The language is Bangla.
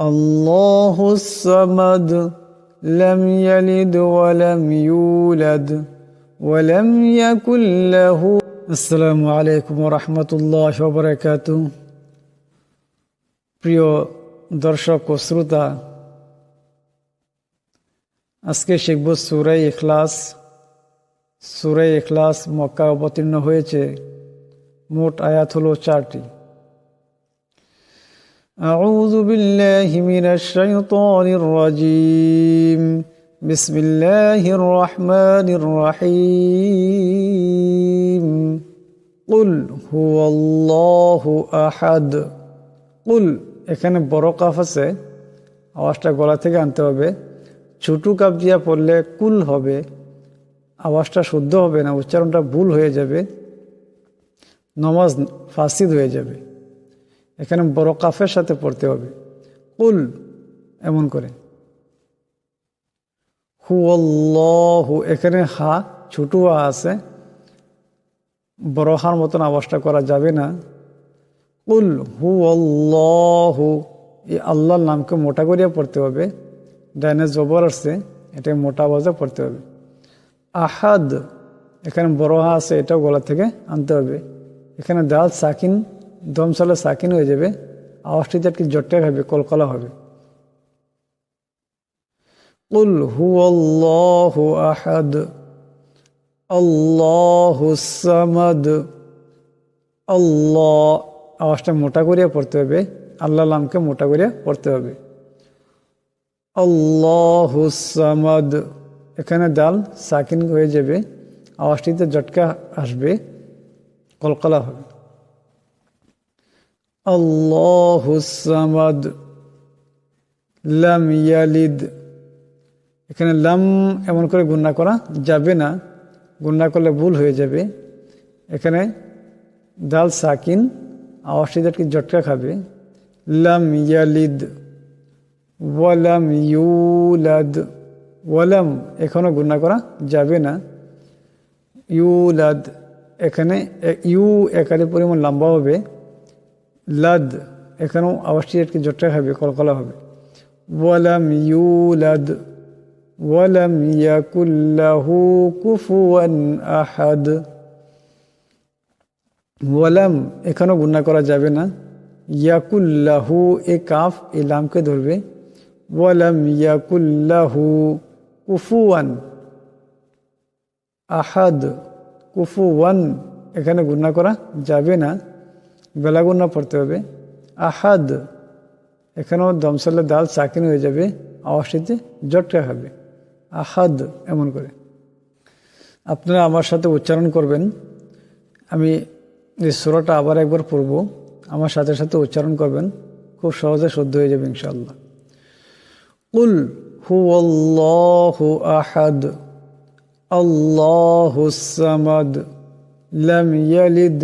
الله الصمد لم يلد ولم يولد ولم يكن له السلام عليكم ورحمة الله وبركاته প্রিয় দর্শক ও শ্রোতা আজকে শিখব সুরাই ইখলাস সুরাই ইখলাস মক্কা অবতীর্ণ হয়েছে মোট আয়াত হলো চারটি أعوذ بالله من الشيطان الرجيم بسم الله الرحمن الرحيم قل هو الله أحد قل এখানে বড় কাফ আছে আওয়াজটা গলা থেকে আনতে হবে ছোটু কাপ দিয়া পড়লে কুল হবে আওয়াজটা শুদ্ধ হবে না উচ্চারণটা ভুল হয়ে যাবে নমাজ ফাসিদ হয়ে যাবে এখানে বড় কাফের সাথে পড়তে হবে। কুল, এমন করে। হু হু এখানে হা ছোটু আছে। বড় হার মতন আওয়াজটা করা যাবে না। কুল হু হু এই আল্লাহর নামকে মোটা করিয়া পড়তে হবে। ডাইনে জবর আসছে এটা মোটা আওয়াজে পড়তে হবে। আহাদ, এখানে বড় হা আছে, এটাও গলা থেকে আনতে হবে। এখানে দাল সাকিন দম সালে সাকিন হয়ে যাবে আওয়াজটিতে একটি জট্টা হবে কলকলা হবে قل هو الله أحد الله الصمد আল্লাহ আওয়াজটা মোটা করিয়া পড়তে হবে আল্লাহ নামকে মোটা করিয়া পড়তে হবে আল্লাহ সামাদ এখানে দাল সাকিন হয়ে যাবে আওয়াজটিতে জটকা আসবে কলকলা হবে আল্লাহ সামাদ লাম ইয়ালিদ এখানে লাম এমন করে গুন্না করা যাবে না। গুন্না করলে ভুল হয়ে যাবে। এখানে দাল সাকিন আওয়াজটিতে কি জটকা খাবে? লাম ইয়ালিদ ওয়ালাম ইউলাদ ওয়ালাম এখনও গুন্না করা যাবে না। ইউলাদ এখানে ইউ একালে পরিমাণ লম্বা হবে। লাদ, এখানেও আওয়াজটি একটি জটকা খাবে কলকলা হবে। ওয়ালাম ইউলাদ, ওয়ালাম ইয়াকুল্লাহু কুফুয়ান আহাদ। ওয়ালাম, এখানেও গুণা করা যাবে না। ইয়াকুল্লাহু, এ কাফ, এ লামকে ধরবে। ওয়ালাম ইয়াকুল্লাহু কুফুয়ান আহাদ, কুফুয়ান, এখানে গুন্না করা যাবে না। বেলা গুন্না পড়তে হবে। আহাদ, এখানেও দমসালে দাল চাকিন হয়ে যাবে আওয়াজটিতে জটকা হবে আহাদ, এমন করে। আপনারা আমার সাথে উচ্চারণ করবেন। আমি এই সুরাটা আবার একবার পড়ব। আমার সাথে সাথে উচ্চারণ করবেন। খুব সহজে শুদ্ধ হয়ে যাবে ইনশাল্লাহ উল হু আল্লাহ আহাদ, আল্লাহ সামাদ, লাম ইয়ালিদ